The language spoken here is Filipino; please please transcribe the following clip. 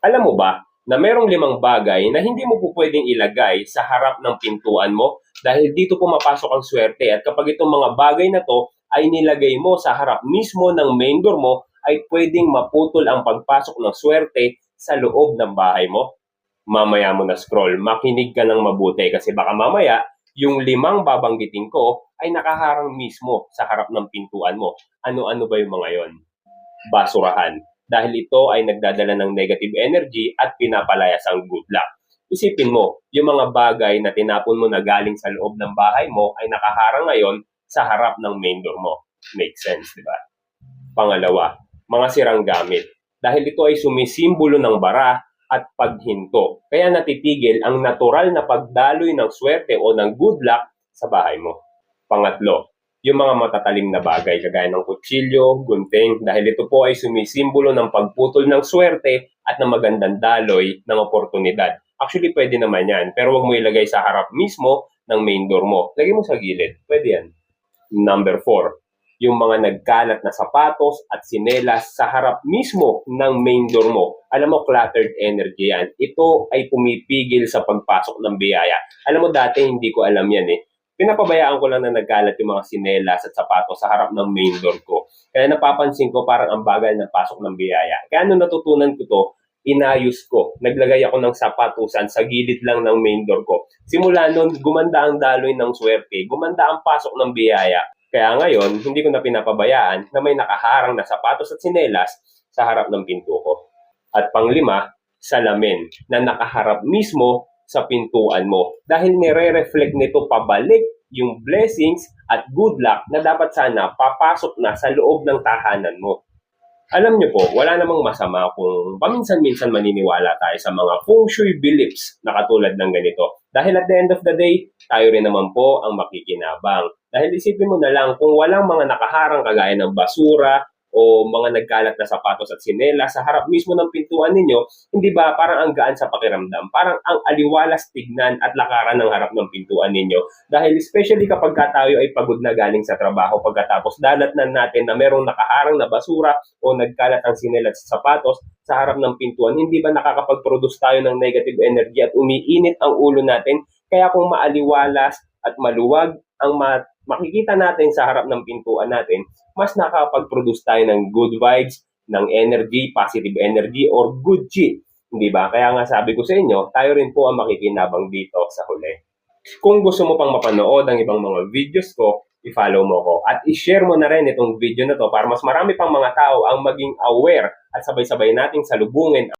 Alam mo ba na merong limang bagay na hindi mo po pwedeng ilagay sa harap ng pintuan mo dahil dito pumapasok ang swerte at kapag itong mga bagay na to ay nilagay mo sa harap mismo ng main door mo ay pwedeng maputol ang pagpasok ng swerte sa loob ng bahay mo. Mamaya mo na scroll, makinig ka ng mabuti kasi baka mamaya yung limang babanggitin ko ay nakaharang mismo sa harap ng pintuan mo. Ano-ano ba yung mga yon? Basurahan. Dahil ito ay nagdadala ng negative energy at pinapalayas ang good luck. Isipin mo, yung mga bagay na tinapon mo na galing sa loob ng bahay mo ay nakaharang ngayon sa harap ng main door mo. Make sense, di ba? Pangalawa, mga sirang gamit. Dahil ito ay sumisimbolo ng bara at paghinto. Kaya natitigil ang natural na pagdaloy ng swerte o ng good luck sa bahay mo. Pangatlo, yung mga matatalim na bagay kagaya ng kutsilyo, gunting, dahil ito po ay sumisimbolo ng pagputol ng swerte at ng magandang daloy ng oportunidad. Actually, pwede naman yan, pero wag mo ilagay sa harap mismo ng main door mo. Lagay mo sa gilid. Pwede yan. Number four, yung mga nagkalat na sapatos at sinelas sa harap mismo ng main door mo. Alam mo, cluttered energy yan. Ito ay pumipigil sa pagpasok ng biyaya. Alam mo, dati hindi ko alam yan eh. Pinapabayaan ko lang na nagkalat yung mga sinelas at sapatos sa harap ng main door ko. Kaya napapansin ko parang ang bagal ng pasok ng biyaya. Kaya nung natutunan ko to, inayos ko. Naglagay ako ng sapatusan sa gilid lang ng main door ko. Simula nun, gumanda ang daloy ng swerte, gumanda ang pasok ng biyaya. Kaya ngayon, hindi ko na pinapabayaan na may nakaharang na sapatos at sinelas sa harap ng pinto ko. At panglima, salamin na nakaharap mismo sa pintuan mo. Dahil nire-reflect nito pabalik yung blessings at good luck na dapat sana papasok na sa loob ng tahanan mo. Alam niyo po, wala namang masama kung paminsan-minsan maniniwala tayo sa mga feng shui beliefs na katulad ng ganito. Dahil at the end of the day, tayo rin naman po ang makikinabang. Dahil isipin mo na lang, kung walang mga nakaharang kagaya ng basura o mga nagkalat na sapatos at sinela sa harap mismo ng pintuan ninyo, hindi ba parang ang gaan sa pakiramdam? Parang ang aliwalas tignan at lakaran ng harap ng pintuan ninyo. Dahil especially kapag ka tayo ay pagod na galing sa trabaho pagkatapos dalat na natin na merong nakaharang na basura o nagkalat ang sinelas sa sapatos sa harap ng pintuan, hindi ba nakakapag-produce tayo ng negative energy at umiinit ang ulo natin? Kaya kung maaliwalas at maluwag ang ma- makikita natin sa harap ng pintuan natin, mas nakakapag-produce tayo ng good vibes, ng energy, positive energy, or good chi. Hindi ba? Kaya nga sabi ko sa inyo, tayo rin po ang makikinabang dito sa huli. Kung gusto mo pang mapanood ang ibang mga videos ko, i-follow mo ko. At i-share mo na rin itong video na to para mas marami pang mga tao ang maging aware at sabay-sabay nating salubungin